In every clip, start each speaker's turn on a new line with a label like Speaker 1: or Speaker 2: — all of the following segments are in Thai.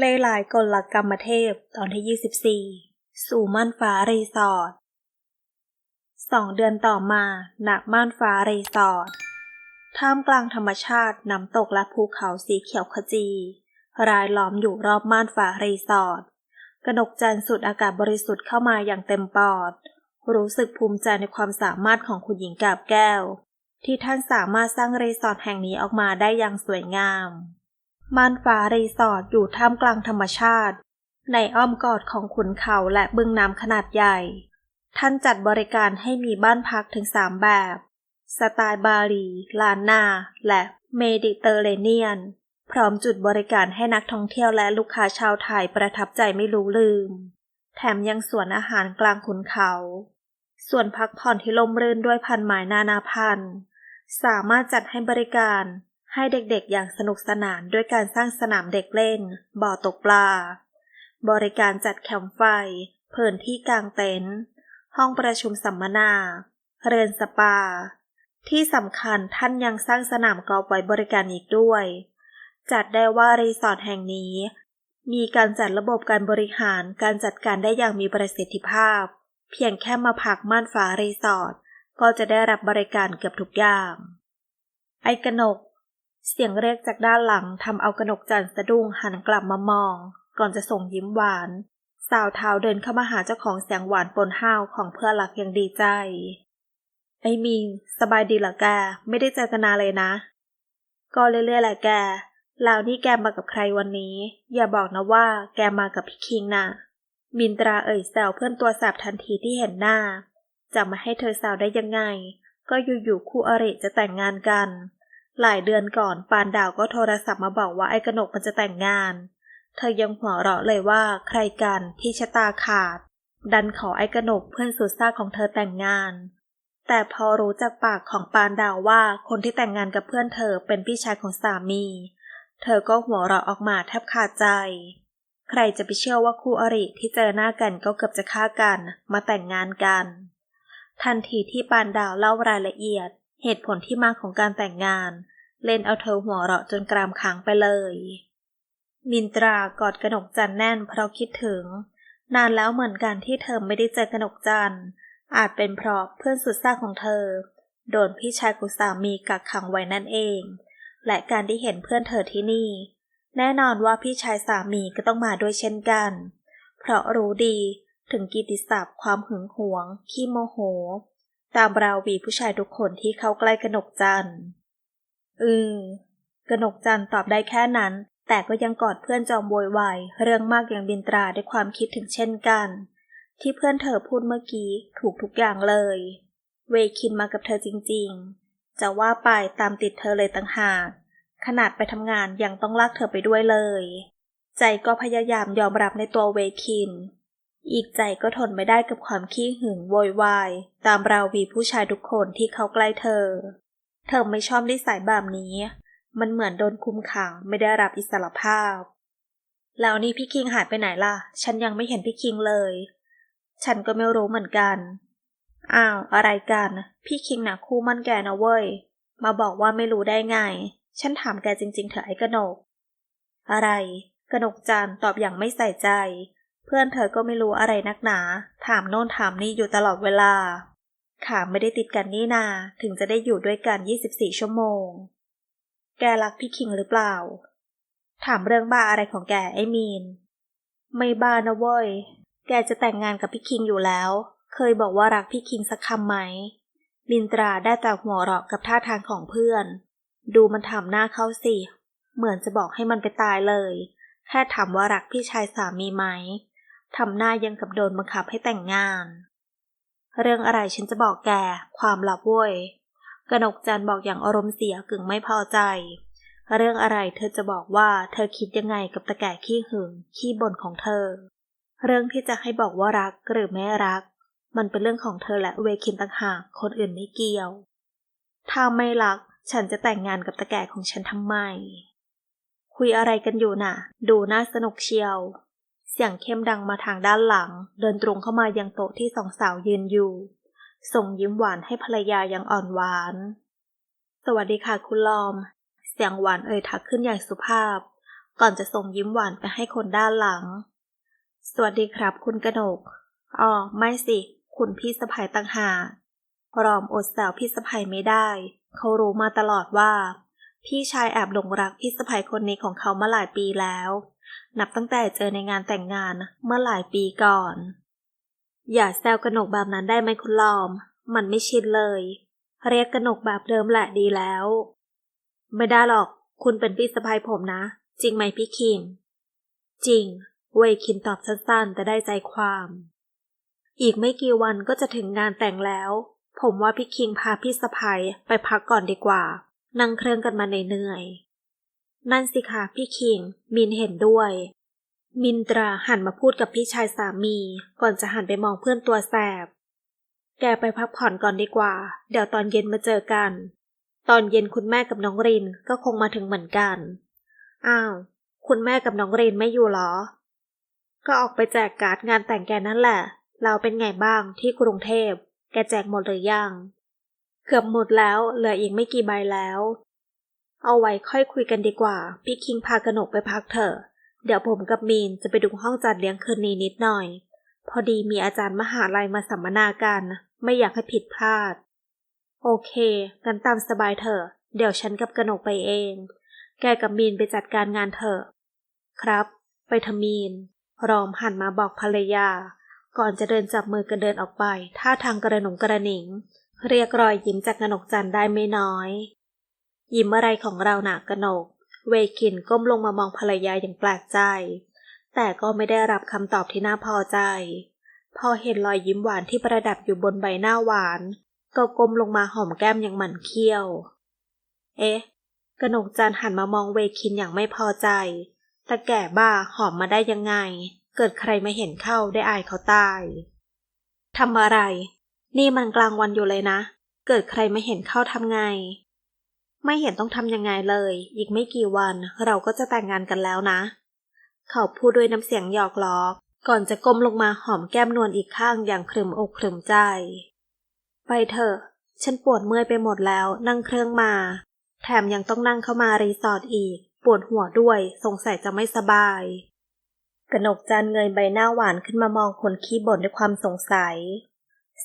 Speaker 1: เล่หลายกลกรรมเทพตอนที่ 24 สู่ม่านฟ้ารีสอร์ทสองเดือนต่อมาณม่านฟ้ารีสอร์ทท่ามกลางธรรมชาติน้ำตกและภูเขาสีเขียวขจี รายล้อมอยู่รอบม่านฟ้ารีสอร์ทกนกจันสูดอากาศบริสุทธิ์เข้ามาอย่างเต็มปอด รู้สึกภูมิใจในความสามารถของคุณหญิงกาบแก้ว ที่ท่านสามารถสร้างรีสอร์ทแห่งนี้ออกมาได้อย่างสวยงาม ม่านฟ้ารีสอร์ทอยู่ท่ามกลางธรรมชาติ ในอ้อมกอดของขุนเขาและบึงน้ำขนาดใหญ่ ท่านจัดบริการให้มีบ้านพักถึงสามแบบ สไตล์บาหลีลานนา และเมดิเตอร์เรเนียน พร้อมจุดบริการให้นักท่องเที่ยวและลูกค้าชาวไทยประทับใจไม่รู้ลืม แถมยังสวนอาหารกลางขุนเขาส่วนพักผ่อนที่ลมรื่นด้วยพันไม้นานาพันธุ์ สามารถจัดให้บริการ ให้เด็กๆอย่างสนุกสนานด้วยการสร้างสนามเด็กเล่น บ่อตกปลา บริการจัดแคมป์ไฟเพินที่กลางเต็นท์ห้องประชุมสัมมนา เรือนสปา ที่สำคัญท่านยังสร้างสนามกอล์ฟไว้บริการอีกด้วย จัดได้ว่ารีสอร์ทแห่งนี้ มีการจัดระบบการบริหารการจัดการได้อย่างมีประสิทธิภาพ เพียงแค่มาพักม่านฟ้ารีสอร์ทก็จะได้รับบริการเกือบทุกอย่าง ไอกนก เสียงเรียกจากด้านหลังทำเอากนกจันสะดุ้งหันกลับมามอง ก่อนจะส่งยิ้มหวาน สาวเท้าเดินเข้ามาหาเจ้าของเสียงหวานปนห้าวของเพื่อนรักอย่างดีใจ ไอมิง สบายดีหรอแก ไม่ได้เจอกันนานเลยนะ ก็เรื่อยๆแหละแกแล้วนี่แกมากับใครวันนี้ อย่าบอกนะว่าแกมากับพี่คิงน่ะมินตราเอ่ยแซวเพื่อนตัวแสบทันทีที่เห็นหน้าจะมาให้เธอแซวได้ยังไง ก็อยู่ๆคู่อริจะแต่งงานกัน หลายเดือนก่อนปานดาวก็โทรศัพท์มาบอกว่าไอ้กนกมันจะแต่งงาน เธอยังหัวเราะเลยว่าใครกันที่ชะตาขาด ดันขอไอ้กนกเพื่อนสุดซ่าของเธอแต่งงาน แต่พอรู้จากปากของปานดาวว่าคนที่แต่งงานกับเพื่อนเธอเป็นพี่ชายของสามี เธอก็หัวเราะออกมาแทบขาดใจ ใครจะไปเชื่อว่าคู่อริที่เจอหน้ากันก็เกือบจะฆ่ากัน มาแต่งงานกัน ทันทีที่ปานดาวเล่ารายละเอียด เหตุผลที่มาของการแต่งงาน เล่นเอาเธอหัวเราะจนกรามค้างไปเลย มินตรากอดกระหนกจันแน่นเพราะคิดถึง นานแล้วเหมือนกันที่เธอไม่ได้เจอกระหนกจันอาจเป็นเพราะเพื่อนสุดซ่าของเธอ โดนพี่ชายของสามีกักขังไว้นั่นเอง และการที่เห็นเพื่อนเธอที่นี่ แน่นอนว่าพี่ชายสามีก็ต้องมาด้วยเช่นกัน เพราะรู้ดีถึงกิตติศัพท์ความหึงหวง ขี้โมโห ตามราวีผู้ชายทุกคนที่เข้าใกล้กนกจันอือกนกจันตอบได้แค่นั้น แต่ก็ยังกอดเพื่อนจอมโวยวายเรื่องมากอย่างบินตราด้วยความคิดถึงเช่นกัน ที่เพื่อนเธอพูดเมื่อกี้ถูกทุกอย่างเลย เวคินมากับเธอจริง ๆ จะว่าไปตามติดเธอเลยต่างหาก ขนาดไปทำงานยังต้องลากเธอไปด้วยเลย ใจก็พยายามยอมรับในตัวเวคิน อีกใจก็ทนไม่ได้กับความขี้หึงโวยวาย ตามราวีผู้ชายทุกคนที่เข้าใกล้เธอ เธอไม่ชอบนิสัยแบบนี้ มันเหมือนโดนคุมขังไม่ได้รับอิสรภาพ แล้วนี่พี่คิงหายไปไหนล่ะ ฉันยังไม่เห็นพี่คิงเลย ฉันก็ไม่รู้เหมือนกัน อ้าว อะไรกัน พี่คิงน่ะคู่มั่นแกนะเว้ย มาบอกว่าไม่รู้ได้ไง ฉันถามแกจริง ๆ เถอะไอ้กนก อะไร กนกจันตอบอย่างไม่ใส่ใจ เพื่อนเธอก็ไม่รู้อะไรนักหนา ถามโน่นถามนี่อยู่ตลอดเวลา ขาไม่ได้ติดกันนี่นา ถึงจะได้อยู่ด้วยกัน 24 ชั่วโมง แกรักพี่คิงหรือเปล่า ถามเรื่องบ้าอะไรของแกไอ้มีน ไม่บ้านะเว้ย แกจะแต่งงานกับพี่คิงอยู่แล้ว เคยบอกว่ารักพี่คิงสักคำไหม มินตราได้แต่หัวเราะกับท่าทางของเพื่อน ดูมันทำหน้าเข้าสิ เหมือนจะบอกให้มันไปตายเลย แค่ถามว่ารักพี่ชายสามีไหม ทำหน้ายังกับโดนบังคับให้แต่งงาน เรื่องอะไรฉันจะบอกแก ความลับเว้ยกนกจันบอกอย่างอารมณ์เสียกึ่งไม่พอใจ เรื่องอะไรเธอจะบอกว่าเธอคิดยังไงกับตะแก่ขี้หึงขี้บ่นของเธอ เรื่องที่จะให้บอกว่ารักหรือไม่รัก มันเป็นเรื่องของเธอและเวคินต่างหากคนอื่นไม่เกี่ยว ถ้าไม่รักฉันจะแต่งงานกับตะแก่ของฉันทำไม คุยอะไรกันอยู่น่ะ ดูน่าสนุกเชียว เสียงเข้มดังมาทางด้านหลัง เดินตรงเข้ามายังโต๊ะที่สองสาวยืนอยู่ ส่งยิ้มหวานให้ภรรยาอย่างอ่อนหวาน สวัสดีค่ะคุณลอม เสียงหวานเอ่ยทักขึ้นอย่างสุภาพ ก่อนจะส่งยิ้มหวานไปให้คนด้านหลัง สวัสดีครับคุณกนกอ๋อไม่สิ คุณพี่สะพายต่างหากรอมอดแซวพี่สะพายไม่ได้ เขารู้มาตลอดว่า พี่ชายแอบหลงรักพี่สะพายคนนี้ของเขามาหลายปีแล้ว นับตั้งแต่เจอในงานแต่งงานเมื่อหลายปีก่อน อย่าแซวกระหนกแบบนั้นได้ไหมคุณลอม มันไม่ชินเลย เรียกกระหนกแบบเดิมแหละดีแล้ว ไม่ได้หรอก คุณเป็นพี่สะพายผมนะ จริงไหมพี่คิงจริง เวย์คินตอบสั้นๆ แต่ได้ใจความ อีกไม่กี่วันก็จะถึงงานแต่งแล้ว ผมว่าพี่คิงพาพี่สะพายไปพักก่อนดีกว่า นั่งเครื่องกันมาเหนื่อยๆ นั่นสิคะพี่คิง มินเห็นด้วย มินตราหันมาพูดกับพี่ชายสามี ก่อนจะหันไปมองเพื่อนตัวแสบ แกไปพักผ่อนก่อนดีกว่า เดี๋ยวตอนเย็นมาเจอกัน ตอนเย็นคุณแม่กับน้องรินก็คงมาถึงเหมือนกัน อ้าว คุณแม่กับน้องรินไม่อยู่หรอ ก็ออกไปแจกการ์ดงานแต่งแกนั่นแหละ เราเป็นไงบ้างที่กรุงเทพ แกแจกหมดหรือยัง เกือบหมดแล้ว เหลืออีกไม่กี่ใบแล้ว เอาไว้ค่อยคุยกันดีกว่า พี่คิงพากระหนกไปพักเถอะ เดี๋ยวผมกับมีนจะไปดูห้องจัดเลี้ยงคืนนี้นิดหน่อย พอดีมีอาจารย์มหาลัยมาสัมมนากัน ไม่อยากให้ผิดพลาด โอเคกันตามสบายเถอะ เดี๋ยวฉันกับกระหนกไปเอง แกกับมีนไปจัดการงานเถอะ ครับ ไปทมีน รอมหันมาบอกภรรยา ก่อนจะเดินจับมือกันเดินออกไป ท่าทางกระหนงกระหนิง เรียกรอยยิ้มจากกนกจันได้ไม่น้อย ยิ้มอะไรของเราหนักกนก เวคินก้มลงมามองภรรยาอย่างแปลกใจ แต่ก็ไม่ได้รับคำตอบที่น่าพอใจ พอเห็นรอยยิ้มหวานที่ประดับอยู่บนใบหน้าหวาน ก็ก้มลงมาหอมแก้มอย่างหมั่นเคี้ยว เอ๊ะกนกจันหันมามองเวคินอย่างไม่พอใจแต่แก่บ้าหอมมาได้ยังไง เกิดใครมาเห็นเข้าได้อายเขาตายทำอะไร นี่มันกลางวันอยู่เลยนะ เกิดใครมาเห็นเข้าทำไง ไม่เห็นต้องทำยังไงเลย อีกไม่กี่วันเราก็จะแต่งงานกันแล้วนะ เขาพูดด้วยน้ำเสียงหยอกล้อ ก่อนจะก้มลงมาหอมแก้มนวลอีกข้างอย่างครึมอกครึมใจ ไปเถอะ ฉันปวดเมื่อยไปหมดแล้ว นั่งเครื่องมา แถมยังต้องนั่งเข้ามารีสอร์ทอีก ปวดหัวด้วย สงสัยจะไม่สบาย กนกจันเงยใบหน้าหวานขึ้นมามองคนขี้บ่นด้วยความสงสัย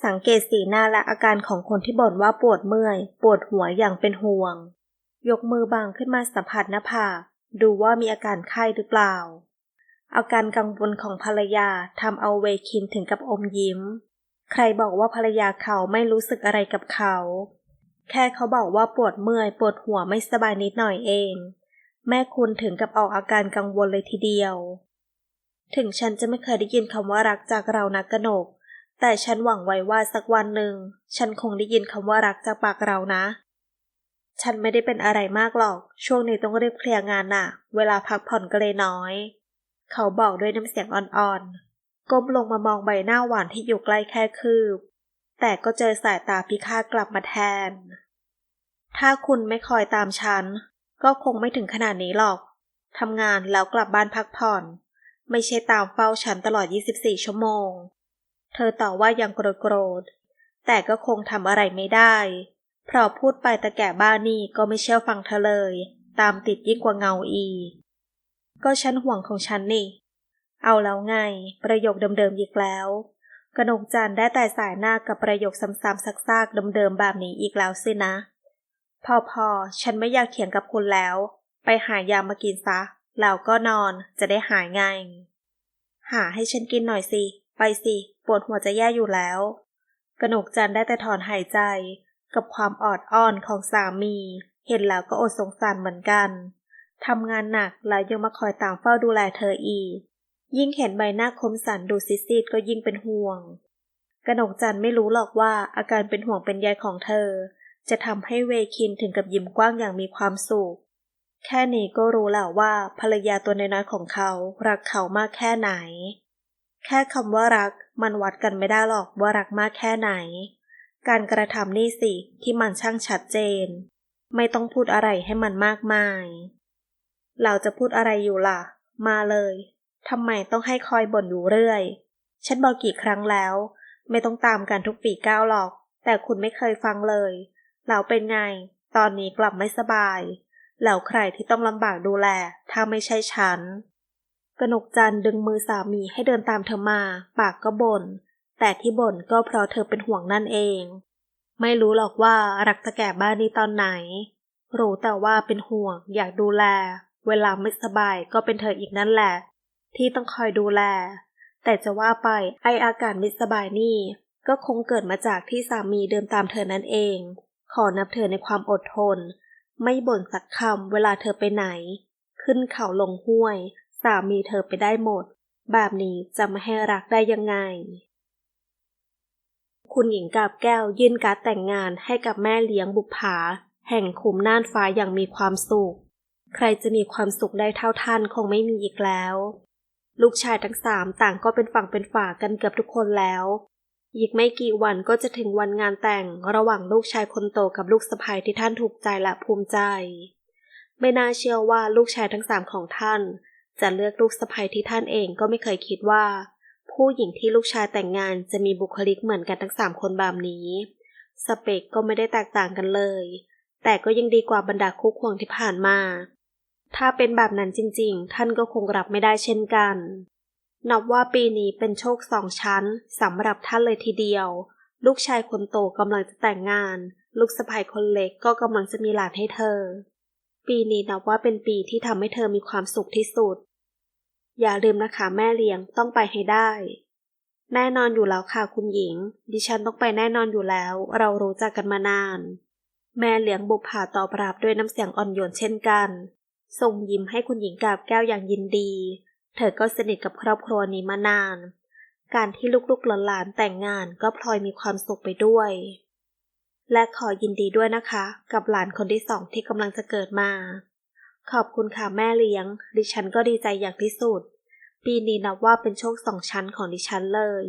Speaker 1: สังเกตสีหน้าและอาการของคนที่บ่นว่าปวดเมื่อย ปวดหัวอย่างเป็นห่วง ยกมือบางขึ้นมาสัมผัสหน้าผากดูว่ามีอาการไข้หรือเปล่า อาการกังวลของภรรยาทำเอาเวคินถึงกับอมยิ้ม ใครบอกว่าภรรยาเขาไม่รู้สึกอะไรกับเขา แค่เขาบอกว่าปวดเมื่อย ปวดหัวไม่สบายนิดหน่อยเอง แม่คุณถึงกับออกอาการกังวลเลยทีเดียว ถึงฉันจะไม่เคยได้ยินคำว่ารักจากเรานักกนก แต่ฉันหวังไว้ว่าสักวันหนึ่ง ฉันคงได้ยินคำว่ารักจากปากเรานะ ฉันไม่ได้เป็นอะไรมากหรอก ช่วงนี้ต้องรีบเคลียร์งานน่ะ เวลาพักผ่อนก็เลยน้อย เขาบอกด้วยน้ำเสียงอ่อนๆ ก้มลงมามองใบหน้าหวานที่อยู่ใกล้แค่คืบ แต่ก็เจอสายตาพิฆาตกลับมาแทน ถ้าคุณไม่คอยตามฉัน ก็คงไม่ถึงขนาดนี้หรอก ทำงานแล้วกลับบ้านพักผ่อน ไม่ใช่ตามเฝ้าฉันตลอด 24 ชั่วโมง เธอตอบว่ายังโกรธ แต่ก็คงทำอะไรไม่ได้ เพราะพูดไปแต่แก่บ้านี่ก็ไม่เชื่อฟังเธอเลย ตามติดยิ่งกว่าเงาอีก็ฉันห่วงของฉันนี่ เอาแล้วไง ประโยคเดิมๆอีกแล้วกนกจันได้แต่สายหน้ากับประโยคซ้ำๆซากๆเดิมๆแบบนี้อีกแล้วสินะ พอพอฉันไม่อยากเถียงกับคุณแล้ว ไปหายามากินซะ แล้วก็นอนจะได้หายไง หาให้ฉันกินหน่อยสิ ไปสิปวดหัวจะแย่อยู่แล้ว กนกจันได้แต่ถอนหายใจ กับความออดอ้อนของสามี เห็นแล้วก็อดสงสารเหมือนกันทำงานหนักแล้วยังมาคอยตามเฝ้าดูแลเธออีก ยิ่งเห็นใบหน้าคมสันดูซิดก็ยิ่งเป็นห่วง กนกจันไม่รู้หรอกว่าอาการเป็นห่วงเป็นใยของเธอ จะทำให้เวคินถึงกับยิ้มกว้างอย่างมีความสุข แค่นี้ก็รู้แล้วว่าภรรยาตัวน้อยๆของเขารักเขามากแค่ไหน แค่คำว่ารักมันวัดกันไม่ได้หรอกว่ารักมากแค่ไหน การกระทำนี่สิที่มันช่างชัดเจน ไม่ต้องพูดอะไรให้มันมากมาย เราจะพูดอะไรอยู่ล่ะ มาเลยทำไมต้องให้คอยบ่นอยู่เรื่อย ฉันบอกกี่ครั้งแล้ว ไม่ต้องตามกันทุกปีก้าวหรอก แต่คุณไม่เคยฟังเลย เราเป็นไง ตอนนี้กลับไม่สบาย แล้วใครที่ต้องลำบากดูแล ถ้าไม่ใช่ฉัน กนกจันดึงมือสามีให้เดินตามเธอมา ปากก็บน่น แต่ที่บ่นก็เพราะเธอเป็นห่วงนั่นเอง ไม่รู้หรอกว่ารักจะแก่บ้านนี้ตอนไหน รู้แต่ว่าเป็นห่วง อยากดูแล เวลาไม่สบายก็เป็นเธออีกนั่นแหละ ที่ต้องคอยดูแล แต่จะว่าไปไออาการไม่สบายนี่ ก็คงเกิดมาจากที่สามีเดินตามเธอนั่นเอง ขอนับเธอในความอดทน ไม่บ่นสักคำเวลาเธอไปไหน ขึ้นเขาลงห้วย สามีเธอไปได้หมด แบบนี้จะไม่ให้รักได้ยังไง คุณหญิงกาบแก้วยื่นการ์ดแต่งงานให้กับแม่เลี้ยงบุปผา แห่งขุมน่านฟ้าอย่างมีความสุข ใครจะมีความสุขได้เท่าท่านคงไม่มีอีกแล้ว ลูกชายทั้งสามต่างก็เป็นฝั่งเป็นฝากันเกือบทุกคนแล้ว อีกไม่กี่วันก็จะถึงวันงานแต่งระหว่างลูกชายคนโตกับลูกสะใภ้ที่ท่านถูกใจและภูมิใจ ไม่น่าเชื่อว่าลูกชายทั้งสามของท่าน จะเลือกลูกสะใภ้ที่ท่านเองก็ไม่เคยคิดว่า ผู้หญิงที่ลูกชายแต่งงานจะมีบุคลิกเหมือนกันทั้งสามคนแบบนี้ สเปกก็ไม่ได้แตกต่างกันเลย แต่ก็ยังดีกว่าบรรดาคู่ควงที่ผ่านมา ถ้าเป็นแบบนั้นจริงๆ ท่านก็คงรับไม่ได้เช่นกัน นับว่าปีนี้เป็นโชคสองชั้นสำหรับท่านเลยทีเดียว ลูกชายคนโตกำลังจะแต่งงาน ลูกสะใภ้คนเล็กก็กำลังจะมีหลานให้เธอปีนี้นับว่าเป็นปีที่ทำให้เธอมีความสุขที่สุด อย่าลืมนะคะแม่เลี้ยงต้องไปให้ได้ แน่นอนอยู่แล้วค่ะคุณหญิง ดิฉันต้องไปแน่นอนอยู่แล้ว เรารู้จักกันมานาน แม่เลี้ยงบุปผาตอบรับด้วยน้ำเสียงอ่อนโยนเช่นกันส่งยิ้มให้คุณหญิงกาบแก้วอย่างยินดี เธอก็สนิทกับครอบครัวนี้มานาน การที่ลูกๆหลานๆแต่งงานก็พลอยมีความสุขไปด้วย และขอยินดีด้วยนะคะ กับหลานคนที่สองที่กำลังจะเกิดมา ขอบคุณค่ะแม่เลี้ยง ดิฉันก็ดีใจอย่างที่สุด ปีนี้นับว่าเป็นโชคสองชั้นของดิฉันเลย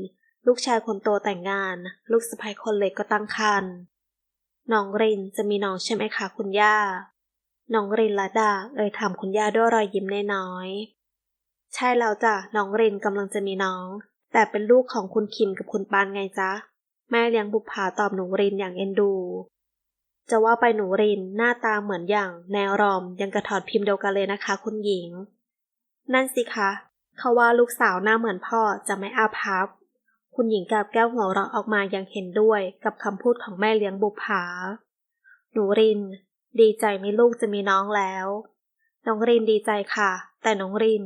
Speaker 1: ลูกชายคนโตแต่งงาน ลูกสะใภ้คนเล็กก็ตั้งครรภ์น้องรินจะมีน้องใช่ไหมคะคุณย่า น้องรินละดาเอ่ยถามคุณย่าด้วยรอยยิ้มน้อยๆ ใช่แล้วจ้ะน้องรินกำลังจะมีน้อง แต่เป็นลูกของคุณคิมกับคุณปานไงจ๊ะ แม่เลี้ยงบุปผาตอบหนูรินอย่างเอ็นดู จะว่าไปหนูรินหน้าตาเหมือนอย่างแนวรอมยังกระถอดพิมพ์เดียวกันเลยนะคะ คุณหญิง นั่นสิคะเขาว่าลูกสาวหน้าเหมือนพ่อจะไม่อาภัพ คุณหญิงกาบแก้วหัวเราะออกมาอย่างเห็นด้วยกับคำพูดของแม่เลี้ยงบุปผาหนูริน ดีใจไหมลูกจะมีน้องแล้ว น้องรินดีใจค่ะ แต่น้องริน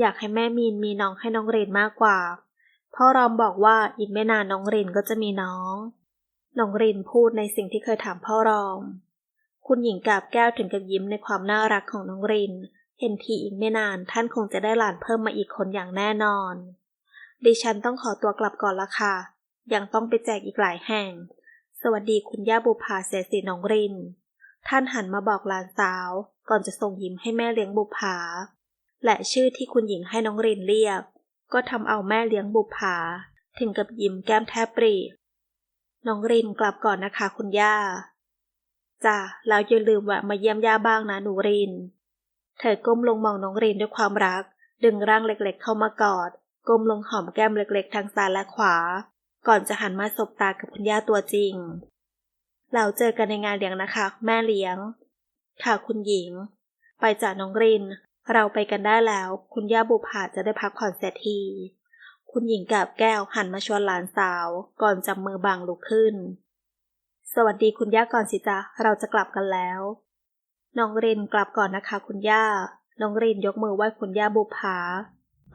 Speaker 1: อยากให้แม่มีนมีน้องให้น้องรินมากกว่าพ่อรอมบอกว่าอีกไม่นานน้องรินก็จะมีน้อง น้องรินพูดในสิ่งที่เคยถามพ่อรอมคุณหญิงกาบแก้วถึงกับยิ้มในความน่ารักของน้องริน เห็นทีอีกไม่นานท่านคงจะได้หลานเพิ่มมาอีกคนอย่างแน่นอน ดิฉันต้องขอตัวกลับก่อนละค่ะ ยังต้องไปแจกอีกหลายแห่ง สวัสดีคุณย่าบุภาเสสีน้องริน ท่านหันมาบอกหลานสาว ก่อนจะส่งยิ้มให้แม่เลี้ยงบุภา และชื่อที่คุณหญิงให้น้องรินเรียก ก็ทำเอาแม่เลี้ยงบุภา ถึงกับยิ้มแก้มแทบปรี น้องรินกลับก่อนนะคะคุณย่า จ้ะ แล้วอย่าลืมแวะมาเยี่ยมย่าบ้างนะหนูริน เธอก้มลงมองน้องรินด้วยความรัก ดึงร่างเล็กๆเข้ามากอด ก้มลงหอมแก้มเล็กๆทางซ้ายและขวา ก่อนจะหันมาสบตากับคุณย่าตัวจริง เราเจอกันในงานเลี้ยงนะคะ แม่เลี้ยง ค่ะคุณหญิง ไปจากน้องริน เราไปกันได้แล้ว คุณย่าบุภาจะได้พักผ่อนเสียที คุณหญิงกับแก้วหันมาชวนหลานสาว ก่อนจับมือบางลุกขึ้น สวัสดีคุณย่าก่อนสิจ๊ะ เราจะกลับกันแล้ว น้องรินกลับก่อนนะคะคุณย่า น้องรินยกมือไหว้คุณย่าบุภา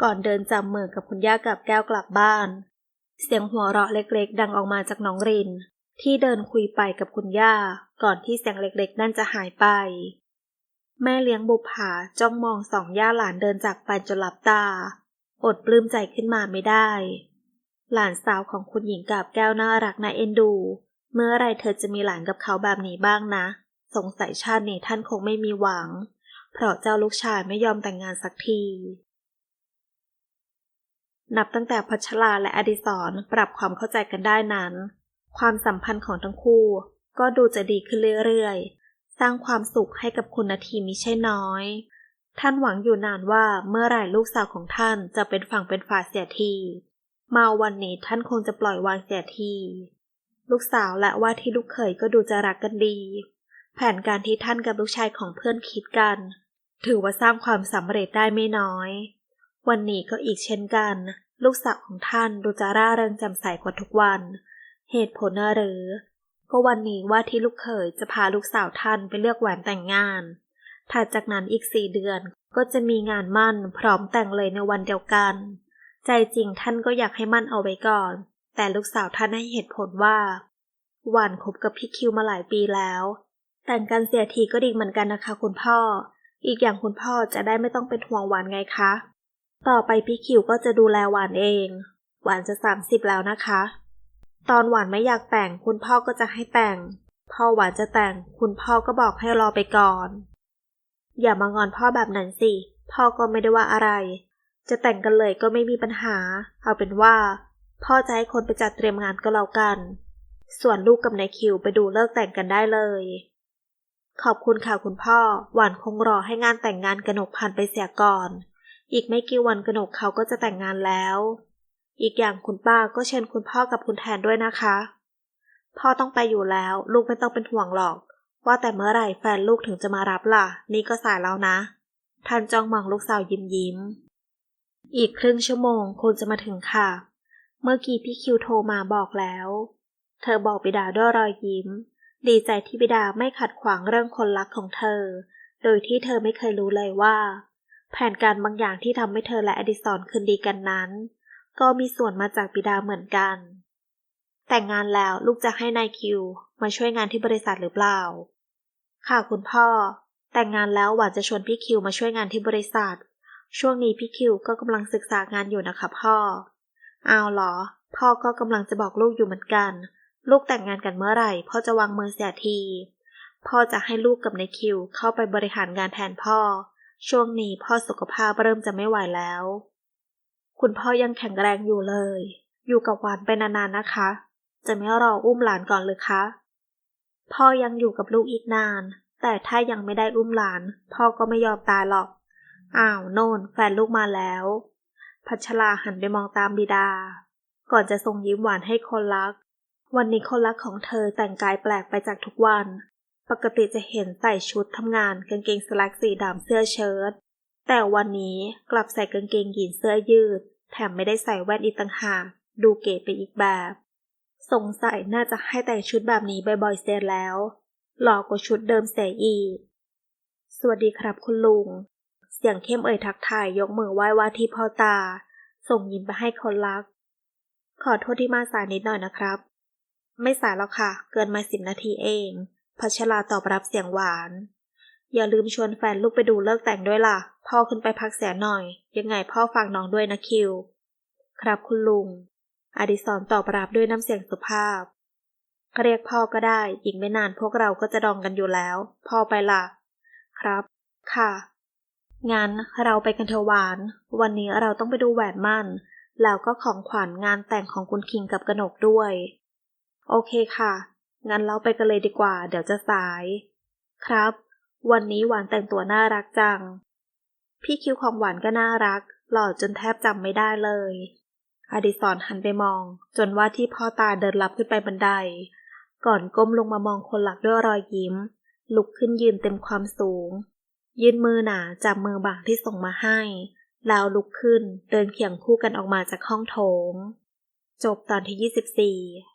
Speaker 1: ก่อนเดินจับมือกับคุณย่ากับแก้วกลับบ้าน เสียงหัวเราะเล็กๆ ดังออกมาจากน้องริน ที่เดินคุยไปกับคุณย่า ก่อนที่เสียงเล็กๆ นั่นจะหายไป แม่เลี้ยงบุภาจ้องมองสองย่าหลานเดินจากไปจนหลับตา อดปลื้มใจขึ้นมาไม่ได้ หลานสาวของคุณหญิงกับแก้วน่ารักน่าเอ็นดู เมื่อไรเธอจะมีหลานกับเขาแบบนี้บ้างนะ สงสัยชาตินี้ท่านคงไม่มีหวัง เพราะเจ้าลูกชายไม่ยอมแต่งงานสักที นับตั้งแต่พัชราและอดิศรปรับความเข้าใจกันได้นั้น ความสัมพันธ์ของทั้งคู่ ก็ดูจะดีขึ้นเรื่อยๆ สร้างความสุขให้กับคุณนาทีมิใช่น้อย ท่านหวังอยู่นานว่าเมื่อไหร่ลูกสาวของท่านจะเป็นฝั่งเป็นฝาเสียที มาวันนี้ท่านคงจะปล่อยวางเสียที ลูกสาวและว่าที่ลูกเขยก็ดูจะรักกันดี แผนการที่ท่านกับลูกชายของเพื่อนคิดกัน ถือว่าสร้างความสำเร็จได้ไม่น้อย วันนี้ก็อีกเช่นกัน ลูกสาวของท่านดูจะร่าเริงแจ่มใสกว่าทุกวัน เหตุผลน่ะหรือก็วันนี้ว่าที่ลูกเขยจะพาลูกสาวท่านไปเลือกแหวนแต่งงาน ถัดจากนั้นอีกสี่เดือน ก็จะมีงานมั่นพร้อมแต่งเลยในวันเดียวกัน ใจจริงท่านก็อยากให้มั่นเอาไว้ก่อน แต่ลูกสาวท่านให้เหตุผลว่าหวานคบกับพี่คิวมาหลายปีแล้ว แต่งกันเสียทีก็ดีเหมือนกันนะคะคุณพ่อ อีกอย่างคุณพ่อจะได้ไม่ต้องเป็นห่วงหวานไงคะ ต่อไปพี่คิวก็จะดูแลหวานเอง หวานจะสามสิบแล้วนะคะ ตอนหวานไม่อยากแต่งคุณพ่อก็จะให้แต่ง พอหวานจะแต่งคุณพ่อก็บอกให้รอไปก่อน อย่ามางอนพ่อแบบนั้นสิ พ่อก็ไม่ได้ว่าอะไร จะแต่งกันเลยก็ไม่มีปัญหา เอาเป็นว่า พ่อจะให้คนไปจัดเตรียมงานก็แล้วกัน ส่วนลูกกับนายคิวไปดูเลิกแต่งกันได้เลย ขอบคุณค่ะคุณพ่อ หวานคงรอให้งานแต่งงานกนกพันไปเสียก่อน อีกไม่กี่วันกนกเขาก็จะแต่งงานแล้ว อีกอย่างคุณป้าก็เชิญคุณพ่อกับคุณแทนด้วยนะคะ พ่อต้องไปอยู่แล้ว ลูกไม่ต้องเป็นห่วงหรอก ว่าแต่เมื่อไหร่แฟนลูกถึงจะมารับล่ะ นี่ก็สายแล้วนะท่านจ้องมองลูกสาวยิ้มยิ้ม อีกครึ่งชั่วโมงคงจะมาถึงค่ะ เมื่อกี้พี่คิวโทรมาบอกแล้ว เธอบอกบิดาด้วยรอยยิ้ม ดีใจที่บิดาไม่ขัดขวางเรื่องคนรักของเธอ โดยที่เธอไม่เคยรู้เลยว่า แผนการบางอย่างที่ทำให้เธอและอดิสรคืนดีกันนั้น ก็มีส่วนมาจากบิดาเหมือนกัน แต่งงานแล้วลูกจะให้นายคิว มาช่วยงานที่บริษัทหรือเปล่า ค่ะคุณพ่อ แต่งงานแล้วหวานจะชวนพี่คิวมาช่วยงานที่บริษัท ช่วงนี้พี่คิวก็กำลังศึกษางานอยู่นะคะพ่อ เอาเหรอ พ่อก็กำลังจะบอกลูกอยู่เหมือนกัน ลูกแต่งงานกันเมื่อไหร่ พ่อจะวางมือเสียที พ่อจะให้ลูกกับนายคิวเข้าไปบริหารงานแทนพ่อ ช่วงนี้พ่อสุขภาพเริ่มจะไม่ไหวแล้ว คุณพ่อยังแข็งแรงอยู่เลย อยู่กับหวานไปนานๆนะคะ จะไม่รออุ้มหลานก่อนเลยคะพ่อยังอยู่กับลูกอีกนาน แต่ถ้ายังไม่ได้อุ้มหลาน พ่อก็ไม่ยอมตายหรอก อ้าวโน่นแฟนลูกมาแล้ว พัชราหันไปมองตามบิดา ก่อนจะส่งยิ้มหวานให้คนรัก วันนี้คนรักของเธอแต่งกายแปลกไปจากทุกวัน ปกติจะเห็นใส่ชุดทำงานกางเกงสลักสีดำเสื้อเชิ้ต แต่วันนี้กลับใส่กางเกงยีนเสื้อยืด แถมไม่ได้ใส่แว่นอีกต่างหาก ดูเก๋ไปอีกแบบ สงสัยน่าจะให้แต่งชุดแบบนี้บ่อยๆเสียแล้ว หลอกกว่าชุดเดิมเสียอีก สวัสดีครับคุณลุง เสียงเข้มเอ่ยทักทายยกมือไหว้ว่าที่พ่อตา ส่งยิ้มไปให้คนรัก ขอโทษที่มาสายนิดหน่อยนะครับ ไม่สายแล้วค่ะ เกินมาสิบนาทีเอง พัชราตอบรับเสียงหวาน อย่าลืมชวนแฟนลูกไปดูเลิกแต่งด้วยล่ะ พ่อขึ้นไปพักเสียหน่อย ยังไงพ่อฝากน้องด้วยนะคิว ครับคุณลุงอดิศรตอบรับด้วยน้ำเสียงสุภาพ เรียกพ่อก็ได้ อีกไม่นานพวกเราก็จะดองกันอยู่แล้ว พ่อไปล่ะครับ ค่ะ งั้นเราไปกันเถอะหวาน วันนี้เราต้องไปดูแหวนมั่น แล้วก็ของขวัญงานแต่งของคุณคิงกับกนกด้วย โอเคค่ะ งั้นเราไปกันเลยดีกว่า เดี๋ยวจะสาย ครับ วันนี้หวานแต่งตัวน่ารักจัง พี่คิวของหวานก็น่ารัก หล่อจนแทบจำไม่ได้เลยอดิศรหันไปมอง จนว่าที่พ่อตาเดินลับขึ้นไปบันได ก่อนก้มลงมามองคนหลักด้วยรอยยิ้ม ลุกขึ้นยืนเต็มความสูง ยื่นมือหนาจับมือบางที่ส่งมาให้ แล้วลุกขึ้นเดินเคียงคู่กันออกมาจากห้องโถง จบตอนที่ 24